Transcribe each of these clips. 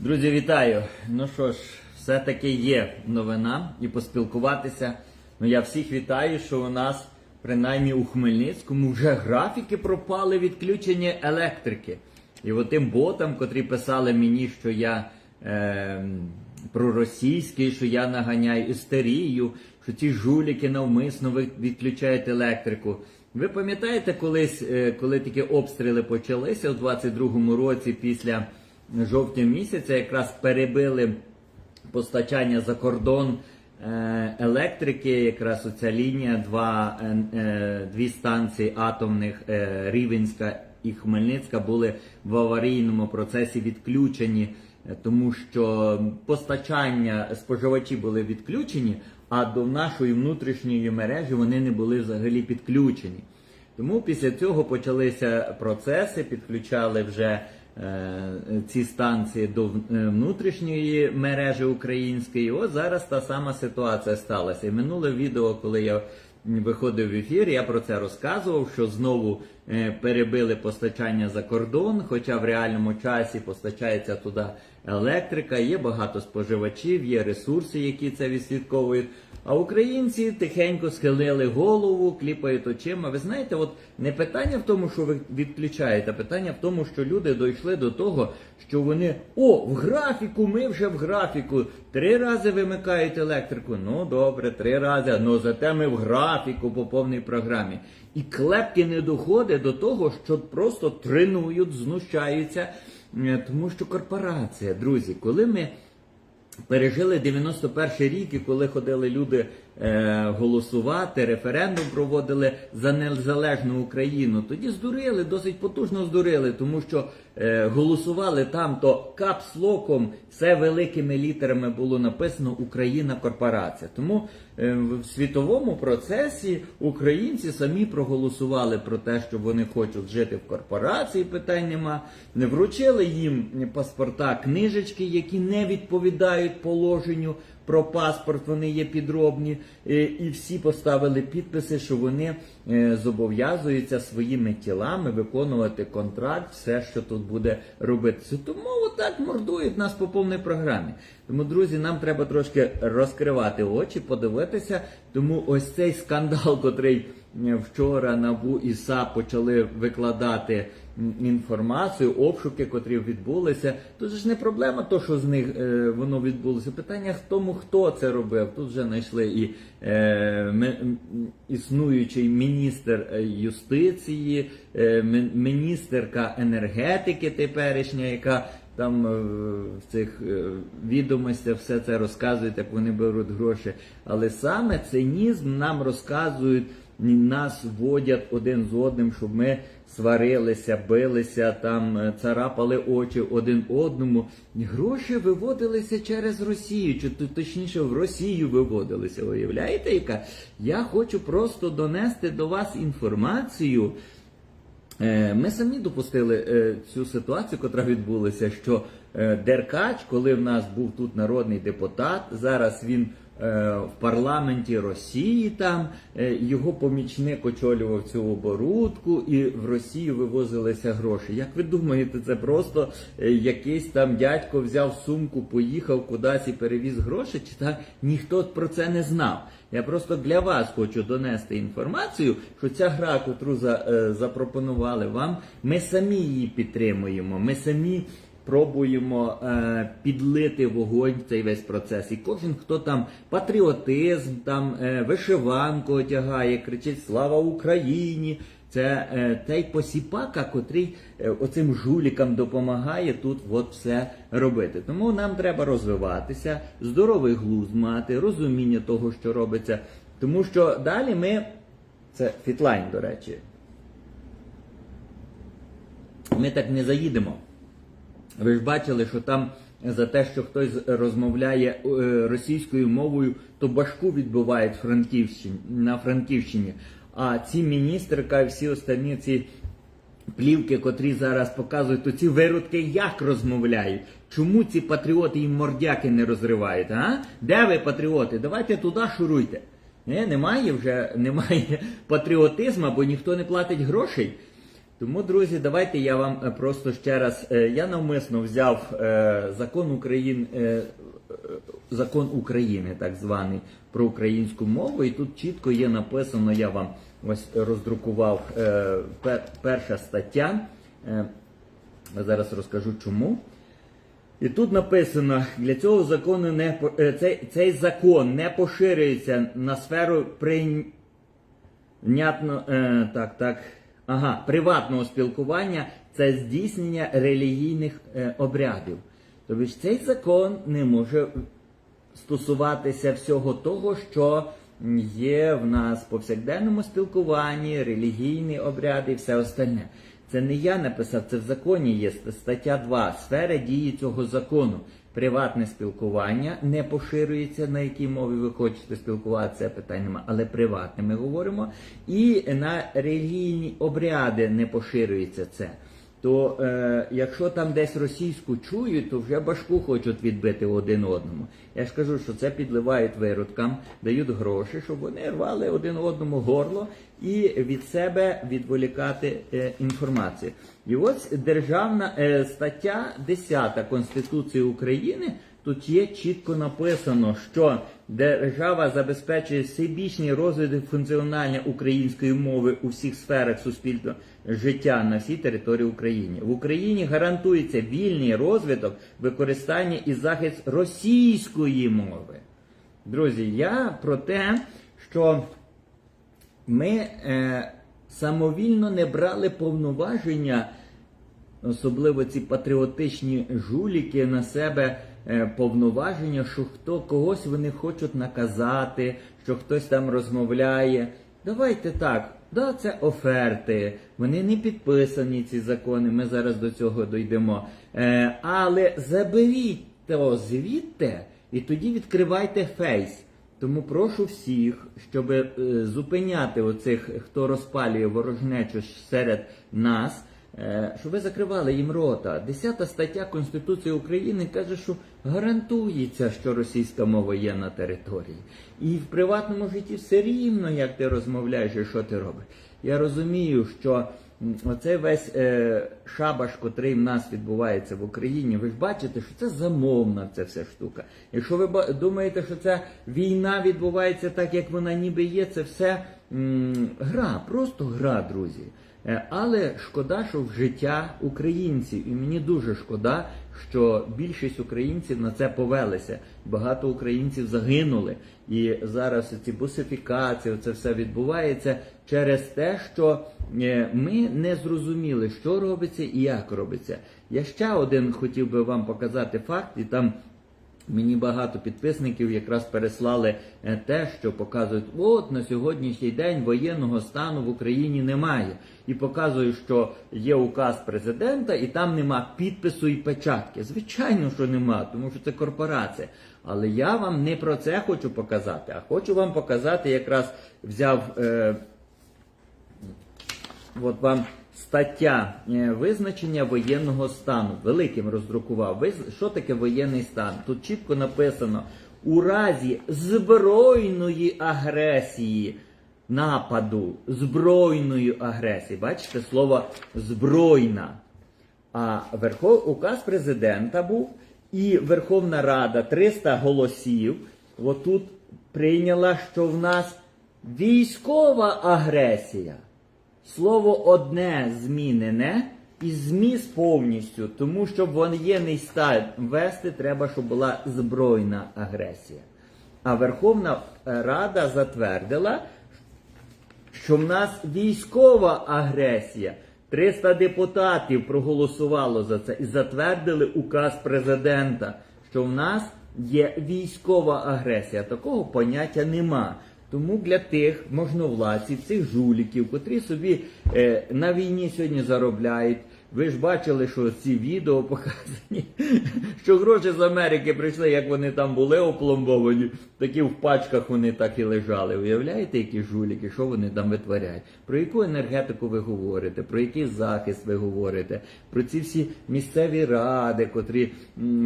Друзі, вітаю! Ну що ж, все-таки є новина і поспілкуватися. Ну я всіх вітаю, що у нас, принаймні у Хмельницькому, вже графіки пропали відключення електрики. І от тим ботам, котрі писали мені, що я е, проросійський, що я наганяю істерію, що ці жуліки навмисно відключають електрику. Ви пам'ятаєте колись, е, коли такі обстріли почалися у 22-му році після жовтня місяця, якраз перебили постачання за кордон е, електрики, якраз оця лінія, два, е, е, дві станції атомних Рівенська і Хмельницька були в аварійному процесі відключені, тому що постачання споживачі були відключені, а до нашої внутрішньої мережі вони не були взагалі підключені. Тому після цього почалися процеси, підключали вже ці станції до е, внутрішньої мережі української. Ось зараз та сама ситуація сталася. І минуле відео, коли я виходив в ефір, я про це розказував, що знову е, перебили постачання за кордон, хоча в реальному часі постачається туди електрика, є багато споживачів, є ресурси, які це відслідковують. А українці тихенько схилили голову, кліпають очима. Ви знаєте, от не питання в тому, що ви відключаєте, а питання в тому, що люди дійшли до того, що вони о, в графіку, ми вже в графіку. Три рази вимикають електрику. Ну добре, три рази. Ну зате ми в графіку по повній програмі. І клепки не доходить до того, що просто тренують, знущаються. Е, Тому що корпорація, друзі, коли ми пережили 91 рік, і коли ходили люди голосувати, референдум проводили за незалежну Україну, тоді здурили, досить потужно здурили, тому що е, голосували там, то капслоком все великими літерами було написано Україна корпорація. Тому е, в світовому процесі українці самі проголосували про те, що вони хочуть жити в корпорації, питань нема. Не вручили їм паспорта, книжечки, які не відповідають положенню про паспорт, вони є підробні, е, і всі поставили підписи, що вони е, зобов'язуються своїми тілами виконувати контракт, все, що тут буде робитися. Тому отак мордують нас по повній програмі. Тому, друзі, нам треба трошки розкривати очі, подивитися. Тому ось цей скандал, котрий е, вчора НАБУ і САП почали викладати інформацію, обшуки, котрі відбулися. Тут ж не проблема, то що з них е, воно відбулося. Питання в тому, хто це робив. Тут вже знайшли і е, ми- існуючий міністр е, юстиції, е, міністерка енергетики теперішня, яка там е, в цих е, відомостях все це розказують, як вони беруть гроші. Але саме цинізм нам розказують, нас водять один з одним, щоб ми сварилися, билися, там е, царапали очі один одному. Гроші виводилися через Росію, чи точніше в Росію виводилися. Уявляєте, яка? Я хочу просто донести до вас інформацію. Е, Ми самі допустили е, цю ситуацію, яка відбулася, що Деркач, коли в нас був тут народний депутат, зараз він в парламенті Росії там е, його помічник очолював цю оборудку, і в Росію вивозилися гроші. Як ви думаєте, це просто е, якийсь там дядько взяв сумку, поїхав кудись і перевіз гроші? Чи так ніхто про це не знав? Я просто для вас хочу донести інформацію, що ця гра, котру за, е, запропонували вам, ми самі її підтримуємо. Ми самі пробуємо е, підлити вогонь цей весь процес. І кожен, хто там патріотизм, там е, вишиванку одягає, кричить Слава Україні! Це е, той посіпака, котрий е, оцим жулікам допомагає тут от все робити. Тому нам треба розвиватися, здоровий глузд мати, розуміння того, що робиться. Тому що далі ми. Це фітлайн, до речі. Ми так не заїдемо. Ви ж бачили, що там за те, що хтось розмовляє е, російською мовою, то башку відбувають Франківщині, на Франківщині. А ці міністерка і всі останні ці плівки, котрі зараз показують, то ці виродки як розмовляють? Чому ці патріоти їм мордяки не розривають? А? Де ви патріоти? Давайте туди шуруйте. Не, немає вже немає патріотизму, бо ніхто не платить грошей. Тому, друзі, давайте я вам е, просто ще раз. е, Я навмисно взяв е, закон України, закон України, так званий, про українську мову, і тут чітко є написано, я вам ось роздрукував перша стаття. Зараз розкажу чому. І тут написано, для цього закону не цей, цей закон не поширюється на сферу прийнятно, так, так, ага, приватного спілкування це здійснення релігійних е, обрядів. Тобто цей закон не може стосуватися всього того, що є в нас в повсякденному спілкуванні, релігійні обряди і все остальне. Це не я написав, це в законі є стаття 2. Сфера дії цього закону. Приватне спілкування не поширюється, на якій мові ви хочете спілкуватися, питань нема, але приватне ми говоримо. І на релігійні обряди не поширюється це то е, якщо там десь російську чують, то вже башку хочуть відбити один одному. Я ж кажу, що це підливають виродкам, дають гроші, щоб вони рвали один одному горло і від себе відволікати е, інформацію. І ось державна е, стаття 10 Конституції України. Тут є чітко написано, що держава забезпечує всебічний розвиток функціонування української мови у всіх сферах суспільного життя на всій території України. В Україні гарантується вільний розвиток, використання і захист російської мови. Друзі, я про те, що ми е, самовільно не брали повноваження особливо ці патріотичні жуліки на себе повноваження, що хто когось вони хочуть наказати, що хтось там розмовляє. Давайте так. Да, це оферти, вони не підписані ці закони. Ми зараз до цього дійдемо. Е, але заберіть то звідти і тоді відкривайте фейс. Тому прошу всіх, щоб е, зупиняти оцих, хто розпалює ворожнечу серед нас. Е, Щоб ви закривали їм рота. Десята стаття Конституції України каже, що гарантується, що російська мова є на території. І в приватному житті все рівно, як ти розмовляєш і що ти робиш. Я розумію, що оцей весь е, шабаш, котрий в нас відбувається в Україні, ви ж бачите, що це замовна ця вся штука. Якщо ви думаєте, що ця війна відбувається так, як вона ніби є, це все м, гра, просто гра, друзі. Е, Але шкода, що в життя українців, і мені дуже шкода, що більшість українців на це повелися. Багато українців загинули. І зараз ці бусифікації, це все відбувається через те, що е, ми не зрозуміли, що робиться і як робиться. Я ще один хотів би вам показати факт, і там Мені багато підписників якраз переслали е, те, що показують, от на сьогоднішній день воєнного стану в Україні немає. І показують, що є указ президента, і там нема підпису і печатки. Звичайно, що нема, тому що це корпорація. Але я вам не про це хочу показати, а хочу вам показати, якраз взяв. Е, От вам стаття е, визначення воєнного стану. Великим роздрукував. Що таке воєнний стан? Тут чітко написано: у разі збройної агресії, нападу, збройної агресії. Бачите слово збройна. А Верхов... указ президента був, і Верховна Рада 300 голосів. Отут прийняла, що в нас військова агресія. Слово одне змінене і зміст повністю, тому щоб воєнний стан вести, треба, щоб була збройна агресія. А Верховна Рада затвердила, що в нас військова агресія. 300 депутатів проголосувало за це і затвердили указ президента, що в нас є військова агресія. Такого поняття нема. Тому для тих можновладців, цих жуліків, котрі собі е, на війні сьогодні заробляють. Ви ж бачили, що ці відео показані, що гроші з Америки прийшли, як вони там були опломбовані, такі в пачках вони так і лежали. Уявляєте, які жуліки, що вони там витворяють? Про яку енергетику ви говорите, про який захист ви говорите, про ці всі місцеві ради, котрі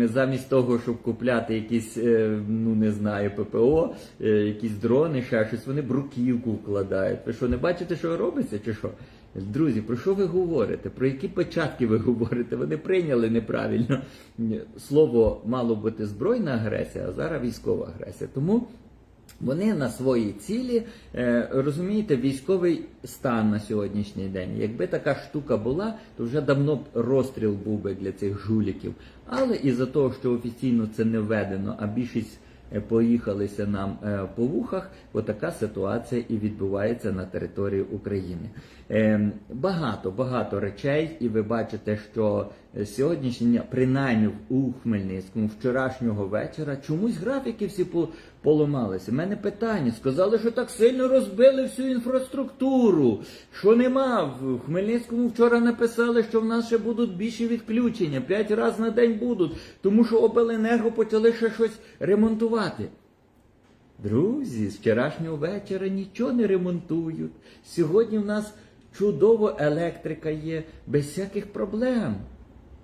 замість того, щоб купляти якісь, е, ну не знаю, ППО, е, якісь дрони, ще щось, вони бруківку вкладають. Ви що, не бачите, що робиться, чи що? Друзі, про що ви говорите? Про які початки ви говорите? Вони прийняли неправильно. Слово мало бути збройна агресія, а зараз військова агресія. Тому вони на свої цілі е, розумієте, військовий стан на сьогоднішній день. Якби така штука була, то вже давно б розстріл був би для цих жуліків. Але із-за того, що офіційно це не введено, а більшість поїхалися нам е, по вухах, отака ситуація і відбувається на території України. Е, Багато багато речей, і ви бачите, що е, сьогоднішній дня, принаймні у Хмельницькому, вчорашнього вечора, чомусь графіки всі поламалися. У мене питання. Сказали, що так сильно розбили всю інфраструктуру. Що нема. В Хмельницькому вчора написали, що в нас ще будуть більші відключення. П'ять разів на день будуть, тому що обленерго почали ще щось ремонтувати. Друзі, з вчорашнього вечора нічого не ремонтують. Сьогодні в нас чудово електрика є, без всяких проблем.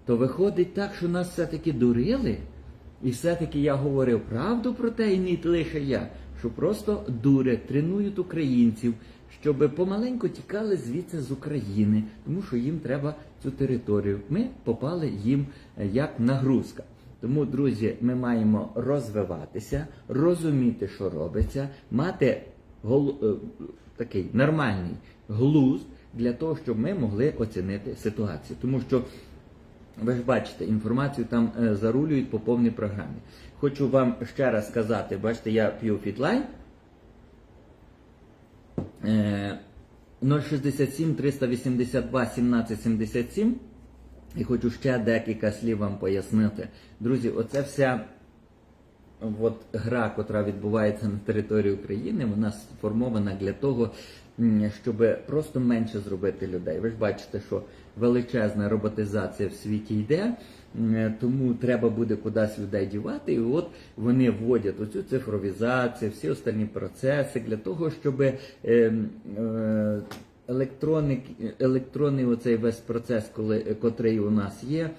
То виходить так, що нас все-таки дурили. І все-таки я говорив правду про те, і не лише я, що просто дурять, тренують українців, щоб помаленьку тікали звідси з України, тому що їм треба цю територію. Ми попали їм е, як нагрузка. Тому, друзі, ми маємо розвиватися, розуміти, що робиться, мати гол... е, такий нормальний глузд для того, щоб ми могли оцінити ситуацію. Тому що ви ж бачите, інформацію там е, зарулюють по повній програмі. Хочу вам ще раз сказати, бачите, я п'ю фітлайн. Е, 067 382 17 77. І хочу ще декілька слів вам пояснити. Друзі, оце вся от гра, котра відбувається на території України, вона сформована для того, щоб просто менше зробити людей. Ви ж бачите, що величезна роботизація в світі йде, тому треба буде кудись людей дівати. І от вони вводять оцю цифровізацію, всі останні процеси для того, щоб. Е, е, електронний оцей весь процес, коли, котрий у нас є,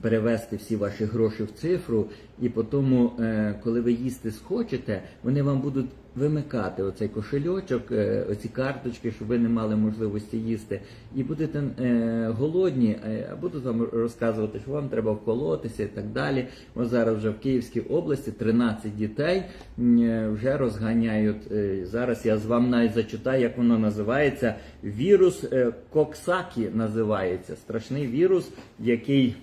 перевести всі ваші гроші в цифру, і потім, е, коли ви їсти схочете, вони вам будуть вимикати оцей кошельочок, е, оці карточки, щоб ви не мали можливості їсти. І будете е, голодні, е, а будуть вам розказувати, що вам треба вколотися і так далі. Ось зараз вже в Київській області 13 дітей е, вже розганяють. е, Зараз я з вам навіть зачитаю, як воно називається. Вірус е, Коксакі називається. Страшний вірус, який.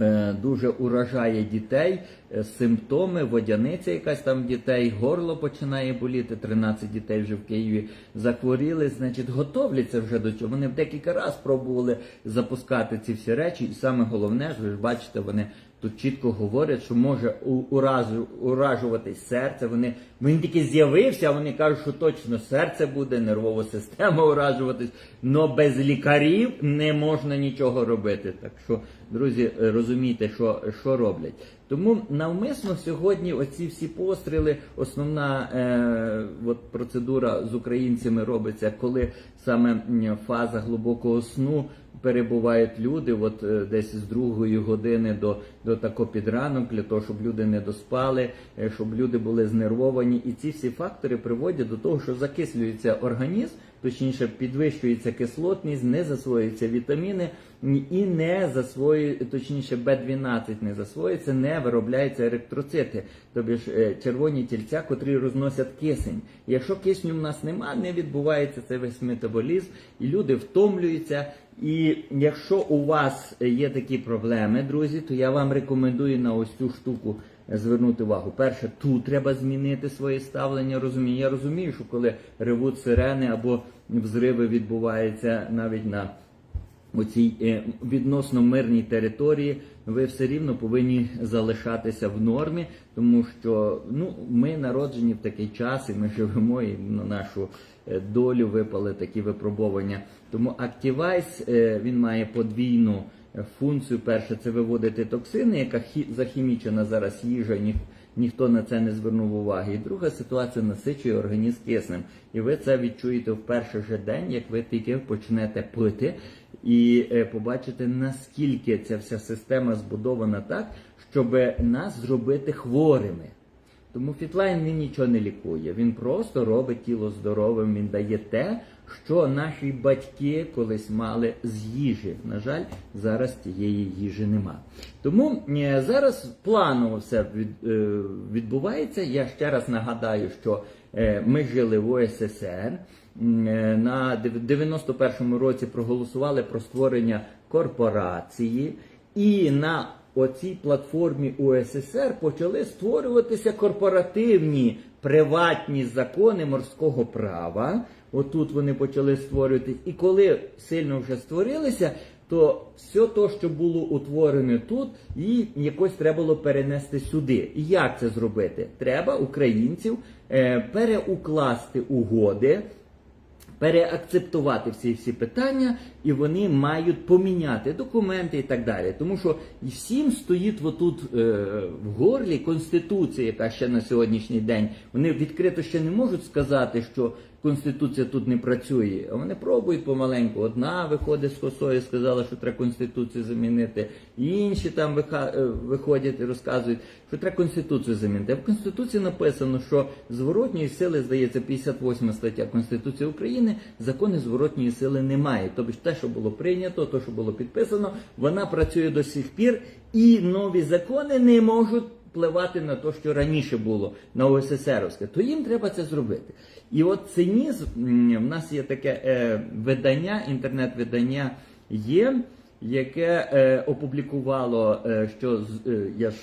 Е, дуже уражає дітей, е, симптоми, водяниця якась там дітей, горло починає боліти, 13 дітей вже в Києві захворіли, значить, готовляться вже до цього. Вони декілька разів пробували запускати ці всі речі, і саме головне, ж ви ж бачите, вони тут чітко говорять, що може уразу, уражуватись серце. Вони він тільки з'явився, а вони кажуть, що точно серце буде, нервова система уражуватись. Но без лікарів не можна нічого робити. Так що, друзі, розумійте, що, що роблять. Тому навмисно сьогодні оці всі постріли, основна е, от процедура з українцями робиться, коли саме фаза глибокого сну перебувають люди, от е, десь з другої години до, до тако під ранок, для того, щоб люди не доспали, е, щоб люди були знервовані. І ці всі фактори приводять до того, що закислюється організм, точніше підвищується кислотність, не засвоюються вітаміни і не засвоює, точніше, Б12 не засвоюється, не виробляються еритроцити, тобі ж е, червоні тільця, котрі розносять кисень. Якщо кисню в нас нема, не відбувається цей весь метаболізм, і люди втомлюються. І якщо у вас є такі проблеми, друзі, то я вам рекомендую на ось цю штуку звернути увагу. Перше, тут треба змінити своє ставлення. Розумію. Я розумію, що коли ревуть сирени або взриви відбуваються навіть на у цій е, відносно мирній території, ви все рівно повинні залишатися в нормі, тому що ну ми народжені в такий час, і ми живемо і на нашу е, долю випали такі випробування. Тому Activize, е, він має подвійну функцію. Перше, це виводити токсини, яка хі- захімічена зараз їжа. Ні, ніхто на це не звернув уваги. І друга ситуація насичує організм киснем. І ви це відчуєте в перший же день, як ви тільки почнете пити, і е, побачите, наскільки ця вся система збудована так, щоб нас зробити хворими. Тому фітлайн він нічого не лікує. Він просто робить тіло здоровим. Він дає те, що наші батьки колись мали з їжі. На жаль, зараз тієї їжі нема. Тому е, зараз планово все е, відбувається. Я ще раз нагадаю, що е, ми жили в ОССР. На дев- 91-му році проголосували про створення корпорації, і на оцій платформі УССР почали створюватися корпоративні приватні закони морського права. Отут вони почали створювати. І коли сильно вже створилися, то все то, що було утворене тут, і якось треба було перенести сюди. І як це зробити? Треба українців е, переукласти угоди переакцептувати всі всі питання, і вони мають поміняти документи і так далі. Тому що всім стоїть отут е, в горлі конституція, яка ще на сьогоднішній день. Вони відкрито ще не можуть сказати, що конституція тут не працює. А вони пробують помаленьку. Одна виходить з косою, сказала, що треба конституцію замінити. Інші там е, виходять і розказують, що треба конституцію замінити. А в конституції написано, що зворотньої сили здається 58 стаття Конституції України. Закони зворотньої сили немає. Тобто те, що було прийнято, те, що було підписано, вона працює до сих пір, і нові закони не можуть впливати на те, що раніше було на ОССРовське, то їм треба це зробити. І от цинізм, в нас є таке е, видання, інтернет-видання є, яке е, опублікувало, е, що е, я ж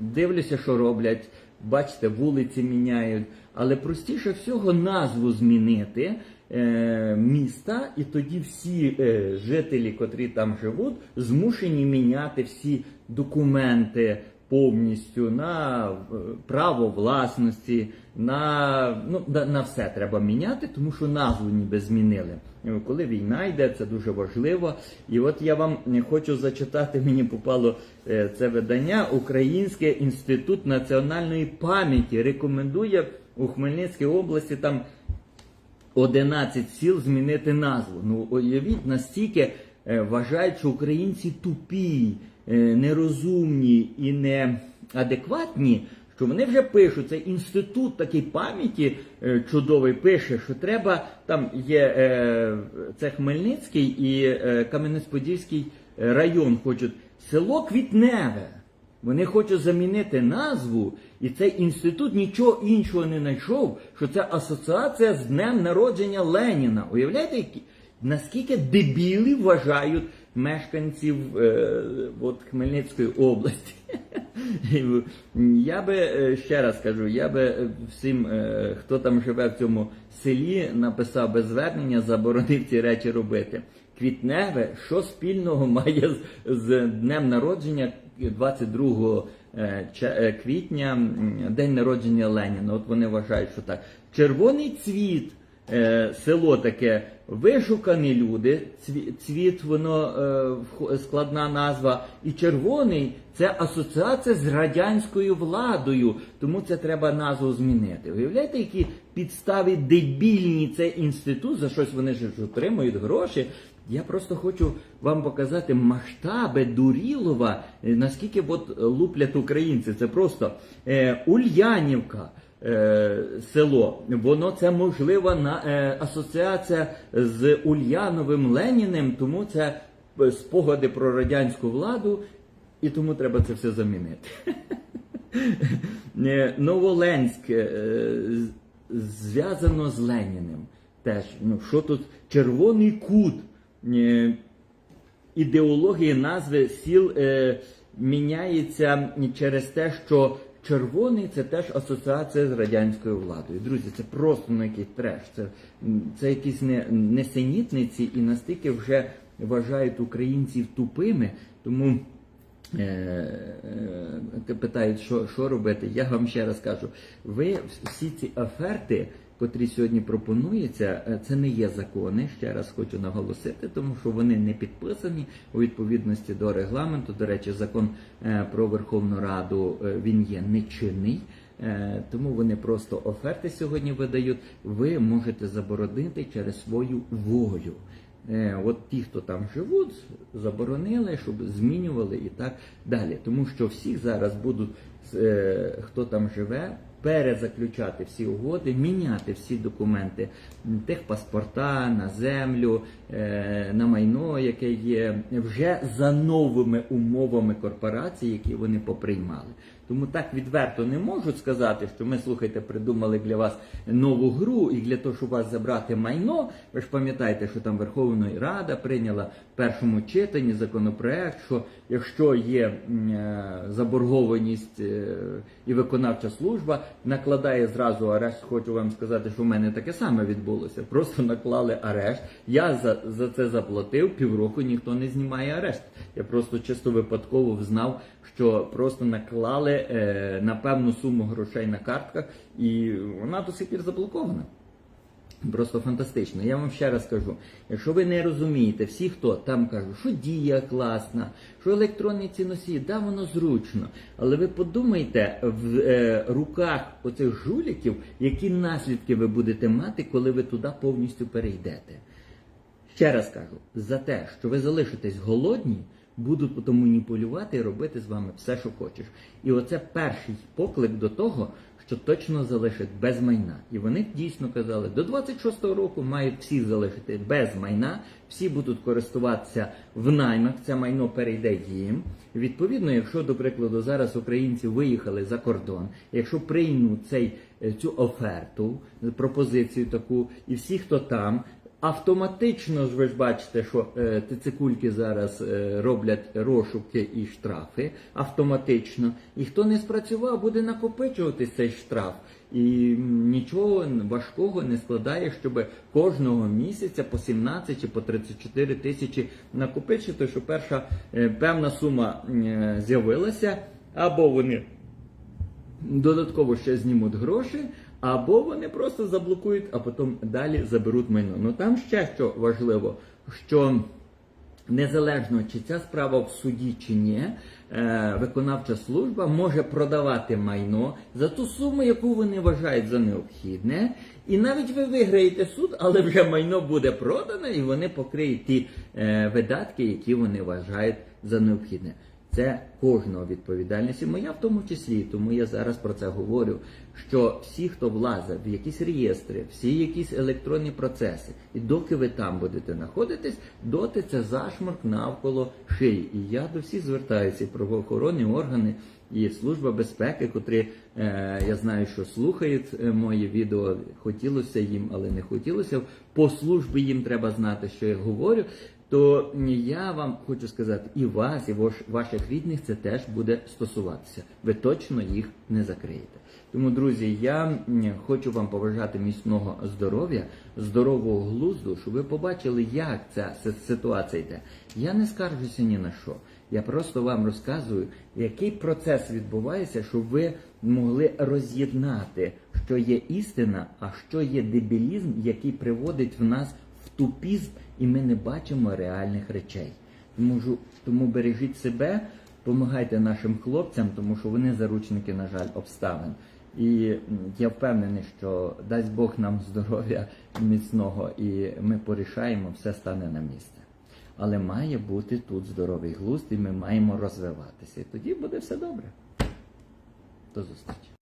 дивлюся, що роблять. Бачите, вулиці міняють, але простіше всього назву змінити е, міста, і тоді всі е, жителі, котрі там живуть, змушені міняти всі документи повністю на е, право власності, на, ну, на, все треба міняти, тому що назву ніби змінили. Е, Коли війна йде, це дуже важливо. І от я вам е, хочу зачитати, мені попало це видання Український інститут національної пам'яті рекомендує у Хмельницькій області там 11 сіл змінити назву. Ну уявіть, настільки вважають, що українці тупі, нерозумні і неадекватні, що вони вже пишуть, цей інститут такий пам'яті е, чудовий пише, що треба, там є е, це Хмельницький і е, Кам'янець-Подільський е, район хочуть село Квітневе. Вони хочуть замінити назву, і цей інститут нічого іншого не знайшов, що це асоціація з днем народження Леніна. Уявляєте, наскільки дебіли вважають мешканців е, от, Хмельницької області. Я би е, ще раз кажу, я би е, всім, е, хто там живе в цьому селі, написав би звернення, заборонив ці речі робити. Квітневе, що спільного має з, з днем народження 22 е, е, квітня, день народження Леніна. От вони вважають, що так. Червоний цвіт, село таке, вишукані люди, цвіт, воно е, складна назва. І червоний це асоціація з радянською владою, тому це треба назву змінити. Уявляєте, які підстави дебільні цей інститут, за щось вони ж отримують гроші. Я просто хочу вам показати масштаби Дурілова, е, наскільки от луплять українці. Це просто е, Ульянівка. Е, Село, воно це можлива на е, асоціація з Ульяновим Леніним, тому це е, спогади про радянську владу, і тому треба це все замінити. Новоленськ зв'язано з Леніним. Теж, ну що тут червоний кут. Ідеологія назви сіл міняється через те, що червоний це теж асоціація з радянською владою. Друзі, це просто ну, якийсь треш. Це, це якісь не, несенітниці і настільки вже вважають українців тупими. Тому е, е, питають, що, що робити. Я вам ще раз кажу: ви всі ці оферти, котрі сьогодні пропонуються, е, це не є закони. Ще раз хочу наголосити, тому що вони не підписані у відповідності до регламенту. До речі, закон е, про Верховну Раду е, він є нечинний. Тому вони просто оферти сьогодні видають. Ви можете заборонити через свою волю. от ті, хто там живуть, заборонили, щоб змінювали і так далі. Тому що всіх зараз будуть, хто там живе, перезаключати всі угоди, міняти всі документи, техпаспорта на землю, е, на майно, яке є, вже за новими умовами корпорацій, які вони поприймали. Тому так відверто не можуть сказати, що ми слухайте, придумали для вас нову гру, і для того, щоб вас забрати майно. Ви ж пам'ятаєте, що там Верховна Рада прийняла в першому читанні законопроект, що якщо є е, заборгованість е, і виконавча служба накладає зразу арешт. Хочу вам сказати, що в мене таке саме відбулося. Просто наклали арешт. Я за, за це заплатив. Півроку ніхто не знімає арешт. Я просто чисто випадково взнав, що просто наклали е, на певну суму грошей на картках, і вона до сих пір заблокована. Просто фантастично. Я вам ще раз кажу: якщо ви не розумієте, всі, хто там кажуть, що дія класна, що електронні ці носії, да, воно зручно. Але ви подумайте в е, руках оцих жуліків, які наслідки ви будете мати, коли ви туди повністю перейдете. Ще раз кажу, за те, що ви залишитесь голодні, будуть потім маніпулювати і робити з вами все, що хочеш. І оце перший поклик до того, що точно залишать без майна. І вони дійсно казали, до 26-го року мають всі залишити без майна, всі будуть користуватися в наймах, це майно перейде їм. Відповідно, якщо, до прикладу, зараз українці виїхали за кордон, якщо приймуть цей, е, цю оферту, пропозицію таку, і всі, хто там, Автоматично ж ви ж бачите, що е, ТЦКульки зараз е, роблять розшуки і штрафи автоматично. І хто не спрацював, буде накопичувати цей штраф. І нічого важкого не складає, щоб кожного місяця по 17 чи по 34 тисячі накопичити, що перша е, певна сума е, з'явилася, або вони додатково ще знімуть гроші, або вони просто заблокують, а потім далі заберуть майно. Ну там ще що важливо, що незалежно чи ця справа в суді чи ні, е, виконавча служба може продавати майно за ту суму, яку вони вважають за необхідне. І навіть ви виграєте суд, але вже майно буде продане, і вони покриють ті е, видатки, які вони вважають за необхідне. Це кожного відповідальність, і моя в тому числі, тому я зараз про це говорю. Що всі, хто влазить в якісь реєстри, всі якісь електронні процеси, і доки ви там будете знаходитись, доти це зашморк навколо шиї. І я до всіх звертаюся, і правоохоронні органи і служба безпеки, котрі е, я знаю, що слухають е, мої відео. Хотілося їм, але не хотілося. По службі їм треба знати, що я говорю то я вам хочу сказати, і вас, і ваш, ваших рідних це теж буде стосуватися. Ви точно їх не закриєте. Тому, друзі, я хочу вам побажати міцного здоров'я, здорового глузду, щоб ви побачили, як ця ситуація йде. Я не скаржуся ні на що. Я просто вам розказую, який процес відбувається, щоб ви могли роз'єднати, що є істина, а що є дебілізм, який приводить в нас в тупізм, і ми не бачимо реальних речей. Тому, тому бережіть себе, допомагайте нашим хлопцям, тому що вони заручники, на жаль, обставин. І я впевнений, що дасть Бог нам здоров'я міцного, і ми порішаємо, все стане на місце. Але має бути тут здоровий глузд, і ми маємо розвиватися. І тоді буде все добре. До зустрічі.